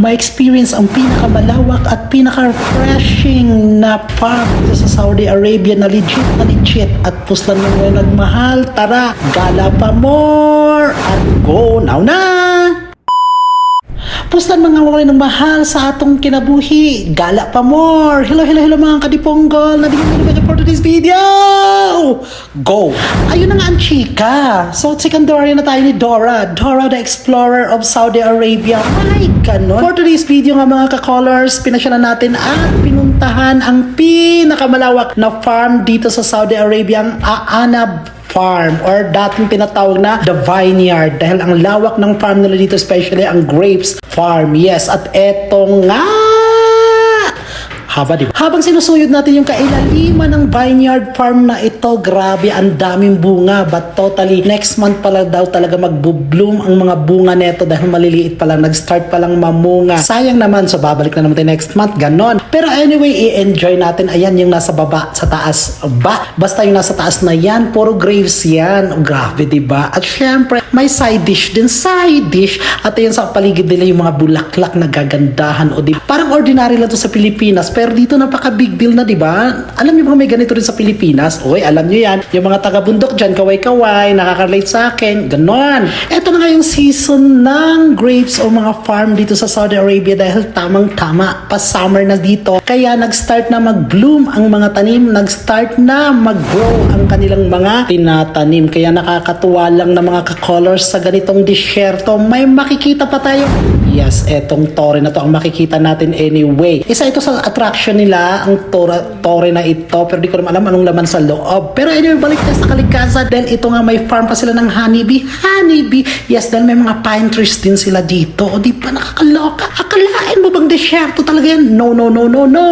ma-experience ang pinakamalawak at pinaka-refreshing na dito sa Saudi Arabia na legit na legit at puslan ng mga nagmahal. Tara, gala pa more at go now na! Puslan mga wala ng mahal sa atong kinabuhi. Gala pa more. Hello, hello, hello mga kadiponggol. Nabigyan mo na for today's video. Go! Ayun na nga ang chika. So, secondary na tayo ni Dora. Dora the Explorer of Saudi Arabia. Ay, ganon. For today's video nga mga ka-colors, pinasyalan natin at pinuntahan ang pinakamalawak na farm dito sa Saudi Arabia, ang Aanab farm or dating tinatawag na the vineyard dahil ang lawak ng farm nila dito especially ang grapes farm yes at etong nga Haba, di ba? Habang sinusuyod natin yung kailaliman ng vineyard farm na ito, grabe, ang daming bunga. But totally, next month pala daw talaga magbo-bloom ang mga bunga neto dahil maliliit pa lang, nag-start pa lang mamunga. Sayang naman, so babalik na naman tayo next month, ganon. Pero anyway, i-enjoy natin. Ayan yung nasa baba, sa taas. Ba, basta yung nasa taas na yan, puro graves yan. Grabe, di ba? At syempre, may side dish din, side dish. At ayun sa paligid nila yung mga bulaklak na gagandahan. O di parang ordinary lang to sa Pilipinas. Pero dito napaka big deal na, di ba? Alam niyo ba may ganito rin sa Pilipinas? Oy, alam niyo yan. Yung mga taga-bundok dyan, kaway-kaway, nakaka-relate sa akin. Ganon. Ito na nga yung season ng grapes o mga farm dito sa Saudi Arabia dahil tamang-tama. Pa-summer na dito. Kaya nag-start na mag-bloom ang mga tanim. Nag-start na mag-grow ang kanilang mga tinatanim. Kaya nakakatuwa lang na mga ka-colors sa ganitong disyerto. May makikita pa tayo. Yes, etong tore na to ang makikita natin anyway. Isa ito sa attraction nila, ang tore, tore na ito. Pero di ko naman alam anong laman sa loob. Pero anyway, balik tayo sa kalikasan. Then ito nga may farm pa sila ng honeybee. Honeybee. Yes, then may mga pine trees din sila dito. O di ba nakakaloka? Akalain mo bang desyerto talaga yan? No, no, no, no, no.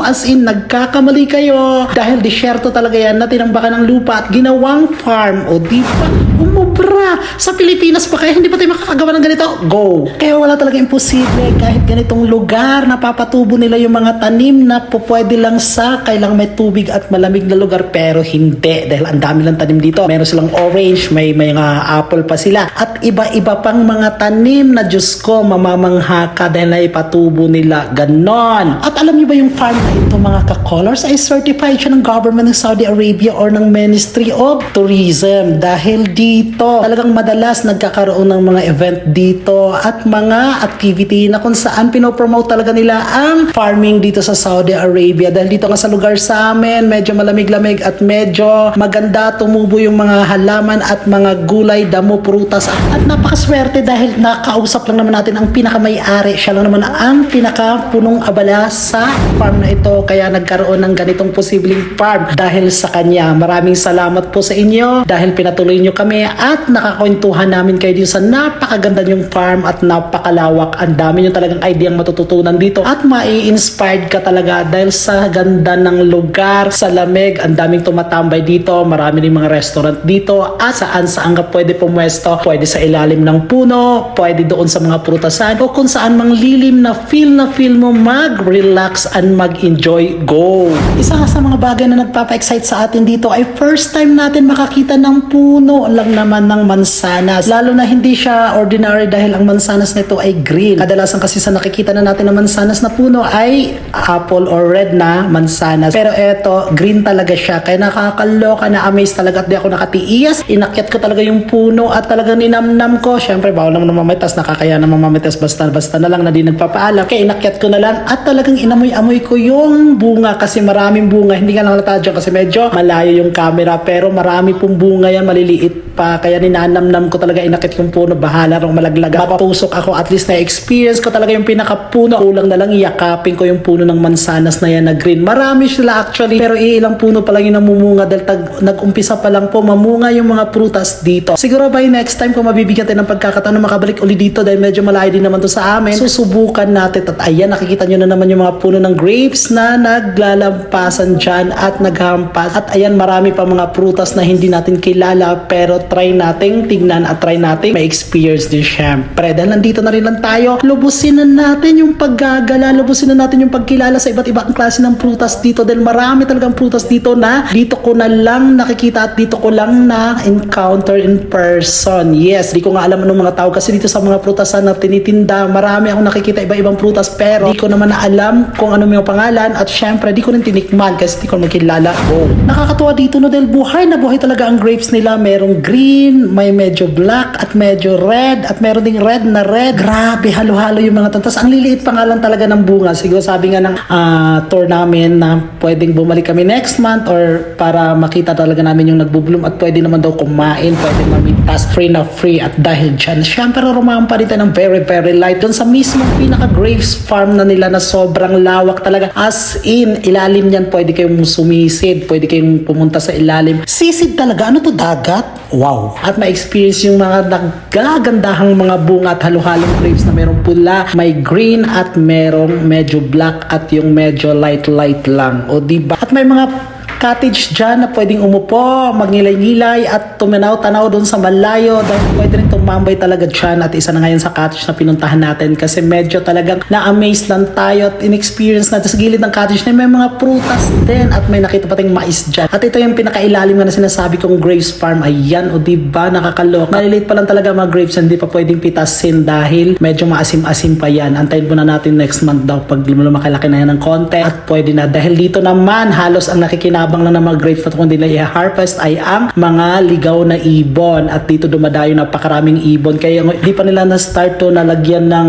As in, nagkakamali kayo. Dahil desyerto talaga yan na tinambakan ng lupa at ginawang farm. O di ba? Umubra. Sa Pilipinas pa kaya hindi pa tayo makakagawa ng ganito? Go! Kaya wala talaga imposible kahit ganitong lugar napapatubo nila yung mga tanim na po pwede lang sa kailang may tubig at malamig na lugar pero hindi dahil ang dami lang tanim dito. Meron silang orange, may may mga apple pa sila at iba-iba pang mga tanim na Diyos ko mamamangha ka dahil na ipatubo nila. Ganon. At alam niyo ba yung farm na ito mga ka-colors ay certified siya ng government ng Saudi Arabia or ng Ministry of Tourism dahil dito. Talagang madalas nagkakaroon ng mga event dito at mga activity na kung saan pinopromote talaga nila ang farming dito sa Saudi Arabia. Dahil dito nga sa lugar sa amin medyo malamig-lamig at medyo maganda tumubo yung mga halaman at mga gulay, damo, prutas. At napakaswerte dahil nakausap lang naman natin ang pinakamay-ari. Siya lang naman ang pinakapunong abala sa farm na ito. Kaya nagkaroon ng ganitong posibleng farm dahil sa kanya. Maraming salamat po sa inyo dahil pinatuloy nyo kami at nakakwentuhan namin kayo dito sa napakaganda yung farm at napakalawak. Ang dami nyo talagang idea ang matututunan dito at mai-inspired ka talaga dahil sa ganda ng lugar sa lamig. Ang daming tumatambay dito. Marami rin mga restaurant dito. At saan saan ka pwede pumwesto? Pwede sa ilalim ng puno. Pwede doon sa mga prutasan o kung saan mang lilim na feel na feel mo mag-relax and mag-enjoy. Go! Isa sa mga bagay na nagpapa-excite sa atin dito ay first time natin makakita ng puno lang naman ng mansanas lalo na hindi siya ordinary dahil ang mansanas nito ay green. Kadalasan kasi sa nakikita na natin na mansanas na puno ay apple or red na mansanas. Pero eto green talaga siya. Kaya nakakaloka na amaze talaga at di ako nakatiis inakyat ko talaga yung puno at talagang ninamnam ko. Syempre bawal naman mamamitas nakakaya na mamamitas basta basta na lang na di nagpapaalam. Kaya inakyat ko na lang at talagang inamoy-amoy ko yung bunga kasi maraming bunga. Hindi ka lang halata dyan kasi medyo malayo yung camera pero marami pong bunga yan maliliit pa. Kaya ninanamnam ko talaga inakit yung puno. Bahala rong malaglaga. Mapapusok ako. At least na experience ko talaga yung pinakapuno. Kulang na lang yakapin ko yung puno ng mansanas na yan na green. Marami sila actually. Pero iilang puno pa lang yung namumunga dahil tag, nag-umpisa pa lang po mamunga yung mga prutas dito. Siguro by next time kung mabibigyan tayo ng pagkakataon na makabalik uli dito dahil medyo malayo din naman to sa amin susubukan natin. At ayan nakikita nyo na naman yung mga puno ng grapes na naglalampasan dyan at naghampas. At ayan marami pa mga prutas na hindi natin kilala pero try nating tignan at try nating ma-experience din syempre. Dahil nandito na rin lang tayo, lubusin na natin yung paggagala, lubusin na natin yung pagkilala sa iba't ibang klase ng prutas dito dahil marami talagang prutas dito na dito ko na lang nakikita at dito ko lang na encounter in person. Yes, di ko nga alam anong mga tao kasi dito sa mga prutasan na tinitinda, marami akong nakikita iba-ibang prutas pero di ko naman na alam kung ano yung pangalan at syempre di ko rin tinikman kasi di ko magkilala. Oh. Nakakatuwa dito no dahil buhay na buhay talaga ang grapes nila. Merong green, may medyo black at medyo red at meron ding red na red. Grabe, halo-halo yung mga tantas. Ang liliit pa nga lang talaga ng bunga. Siguro sabi nga ng ah, tour namin na pwedeng bumalik kami next month or para makita talaga namin yung nagbubloom at pwede naman daw kumain, pwede mamintas free na free at dahil dyan, syempre rumampa rin tayo ng very very light doon sa mismong pinaka grapes farm na nila na sobrang lawak talaga as in ilalim niyan pwede kayong sumisid, pwede kayong pumunta sa ilalim. Sisid talaga, ano to dagat? Wow! At ma-experience yung mga nagagandahang mga bunga at halo-halong grapes na merong pula, may green at merong medyo black at yung medyo light light lang. O di ba? At may mga cottage dyan na pwedeng umupo, magngilay-ngilay at tumanaw-tanaw doon sa malayo dahil pwede rin tumambay talaga dyan at isa na ngayon sa cottage na pinuntahan natin kasi medyo talagang na-amaze lang tayo at in-experience natin sa gilid ng cottage na may mga prutas din at may nakita pating mais dyan. At ito yung pinakailalim na sinasabi kong grapes farm. Ayan, o diba, nakakaloka. Maliliit pa lang talaga mga grapes, hindi pa pwedeng pitasin dahil medyo maasim-asim pa yan. Antayin muna natin next month daw pag lumalaki na yan ng konti at pwede na. Dahil dito naman, halos ang nakikinabang lang ng mga grapes na ito kung nila i-harvest ay ang mga ligaw na ibon. At dito dumadayo napakaraming ibon. Kaya hindi pa nila na-start to nalagyan ng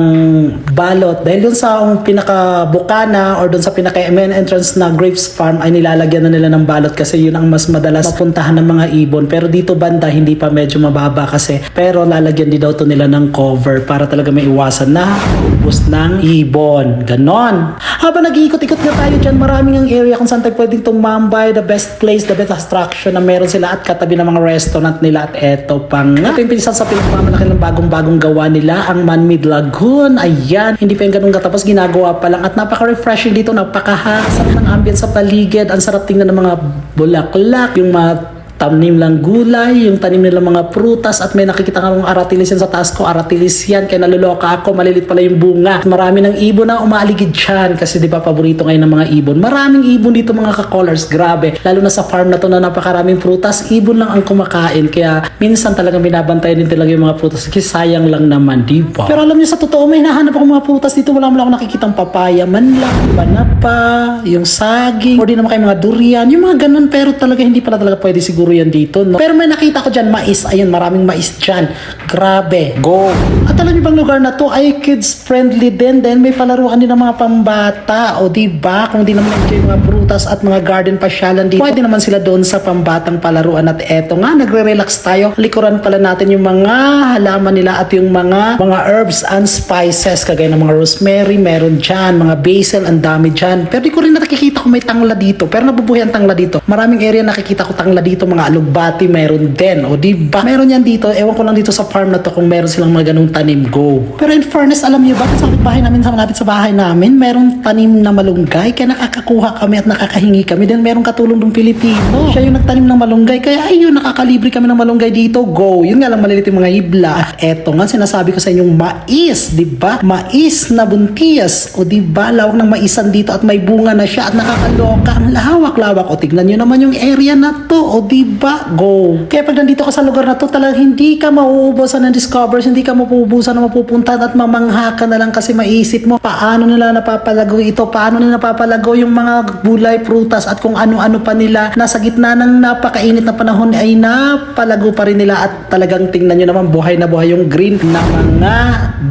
balot. Dahil dun sa pinaka-bukana or dun sa pinaka-main entrance na grapes farm ay nilalagyan na nila ng balot kasi yun ang mas madalas mapuntahan ng mga ibon. Pero dito banda hindi pa medyo mababa kasi. Pero lalagyan din daw to nila ng cover para talaga may iwasan na ubos ng ibon. Ganon. Habang nag-iikot-ikot nga tayo dyan, maraming ang area kung saan tayo pwedeng tumambay, the best place, the best attraction na meron sila at katabi ng mga restaurant nila at eto pa nga. Ito yung pinsan sa pinagmamalaki ng bagong-bagong gawa nila, ang Man-Made Lagoon. Ayan, hindi pa yung ganun katapos ginagawa pa lang at napaka-refreshing dito, napakahasap ng ambience sa paligid. Ang sarap tingnan ng mga bulaklak, yung mga tanim lang gulay, yung tanim nila mga prutas at may nakikita kang aratilis yan sa taas ko, aratilis yan, kaya naluloka ako, malilit pala yung bunga. Marami ng ibon na umaaligid dyan kasi di ba paborito ngayon ng mga ibon. Maraming ibon dito mga ka-colors, grabe. Lalo na sa farm na to na napakaraming prutas, ibon lang ang kumakain. Kaya minsan talaga binabantayan din talaga yung mga prutas kasi sayang lang naman, di ba? Pero alam niyo sa totoo, may hinahanap ako mga prutas dito, wala mo lang nakikitang papaya, man lang, banapa, yung saging, or di naman kayo mga durian, yung mga ganun, pero talaga hindi pala talaga pwede siguro yan dito, no? Pero may nakita ko dyan, mais, ayun, maraming mais dyan. Grabe, go! At alam niyo bang lugar na to ay kids friendly din, then may palaruan din ng mga pambata, o di ba? Kung di naman enjoy mga prutas at mga garden pasyalan dito, pwede naman sila doon sa pambatang palaruan at eto nga, nagre-relax tayo. Likuran pala natin yung mga halaman nila at yung mga mga herbs and spices, kagaya ng mga rosemary, meron dyan, mga basil, ang dami dyan. Pero di ko rin nakikita kung may tangla dito, pero nabubuhay ang tangla dito. Maraming area nakikita ko tangla dito, mga alugbati meron din, o di ba? Meron yan dito, ewan ko lang dito sa farm na to kung meron silang mga ganung tanim, go. Pero in fairness, alam niyo ba, sa bahay namin, sa malapit sa bahay namin, meron tanim na malunggay, kaya nakakakuha kami at nakakahingi kami. Then meron katulong ng Pilipino. Siya yung nagtanim ng malunggay, kaya ayun, nakakalibre kami ng malunggay dito, go. Yun nga lang malilit yung mga hibla. At eto nga, sinasabi ko sa inyong mais, di ba? Mais na buntias, o di ba? Lawak ng maisan dito at may bunga na siya at nakakaloka. Ang lawak-lawak. O tignan nyo naman yung area na to, o di ba? Go. Kaya pag nandito ka sa lugar na to, talagang hindi ka mauubusan ng discovers, hindi ka mapuubusan ng mapupuntahan at mamangha ka na lang kasi maisip mo paano nila napapalago ito, paano nila napapalago yung mga gulay, prutas at kung ano-ano pa nila nasa gitna ng napakainit na panahon ay napalago pa rin nila at talagang tingnan nyo naman buhay na buhay yung green na mga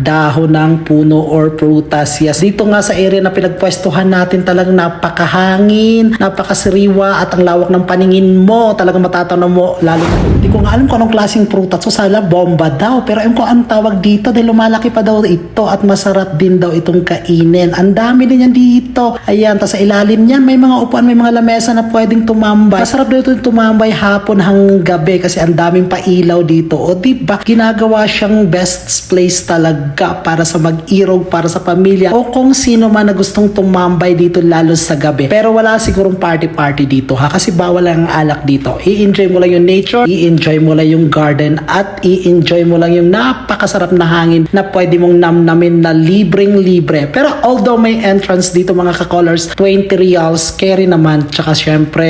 dahon ng puno or prutas. Yes, dito nga sa area na pinagpwestuhan natin talagang napakahangin, napakasiriwa at ang lawak ng paningin mo talagang matatanaw mo lalo na hindi ko nga alam kung anong klaseng prutas so sala bomba daw. Pero ayun ko anong tawag dito dahil lumalaki pa daw ito at masarap din daw itong kainin. Ang dami din yan dito. Ayan tas sa ilalim niyan may mga upuan may mga lamesa na pwedeng tumambay. Masarap daw ito tumambay hapon hanggang gabi kasi ang daming pailaw dito. O di ba ginagawa siyang best place talaga para sa mag-irog para sa pamilya o kung sino man na gustong tumambay dito lalo sa gabi. Pero wala sigurong party party dito ha? Kasi bawal ang alak dito i-enjoy mo lang yung nature, i-enjoy mo lang yung garden, at i-enjoy mo lang yung napakasarap na hangin na pwede mong namnamin na libreng-libre. Pero although may entrance dito mga ka-colors, 20 reals, carry naman. Tsaka syempre,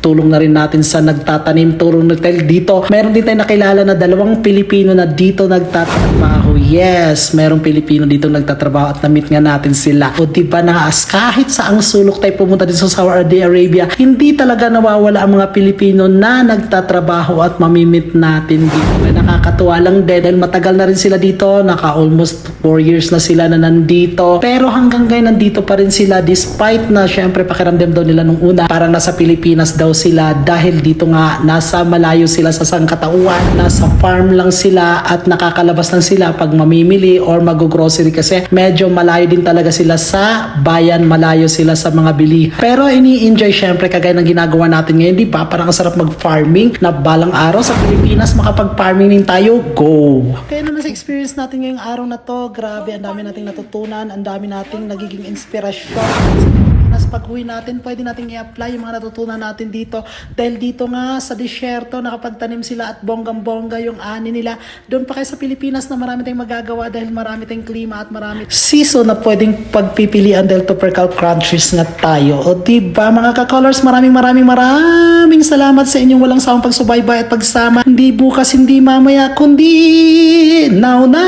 tulong na rin natin sa nagtatanim, tulong na tayo dito. Meron din tayo nakilala na dalawang Pilipino na dito nagtatrabaho. Yes, merong Pilipino dito nagtatrabaho at na-meet nga natin sila. O diba na as kahit sa ang sulok tayo pumunta dito sa Saudi Arabia, hindi talaga nawawala ang mga Pilipino na nagtatrabaho at mamimit natin dito. Nakakatuwa lang din dahil matagal na rin sila dito, naka almost 4 years na sila na nandito. Pero hanggang ngayon nandito pa rin sila despite na syempre pakiramdam daw nila nung una parang nasa Pilipinas daw sila dahil dito nga nasa malayo sila sa sangkatauan, nasa farm lang sila at nakakalabas lang sila pag mamimili or mag-grocery kasi medyo malayo din talaga sila sa bayan, malayo sila sa mga bilihan. Pero ini-enjoy syempre kagaya ng ginagawa natin ngayon, di ba? Parang ang sarap mag-farming na balang araw sa Pilipinas makapag-farming din tayo, go! Kaya naman sa experience natin ngayong araw na to, grabe, ang dami nating natutunan, ang dami nating nagiging inspirasyon. Nas pag uwi natin, pwede natin i-apply yung mga natutunan natin dito. Dahil dito nga sa disyerto, nakapagtanim sila at bonggang-bongga yung ani nila. Doon pa kayo sa Pilipinas na marami tayong magagawa dahil marami tayong klima at marami season na pwedeng pagpipilian dahil tropical countries nga tayo. O diba mga ka-colors, maraming maraming maraming salamat sa inyong walang sawang pagsubaybay at pagsama. Hindi bukas, hindi mamaya, kundi now na.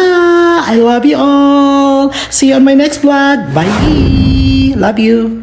I love you all. See you on my next vlog. Bye. Love you.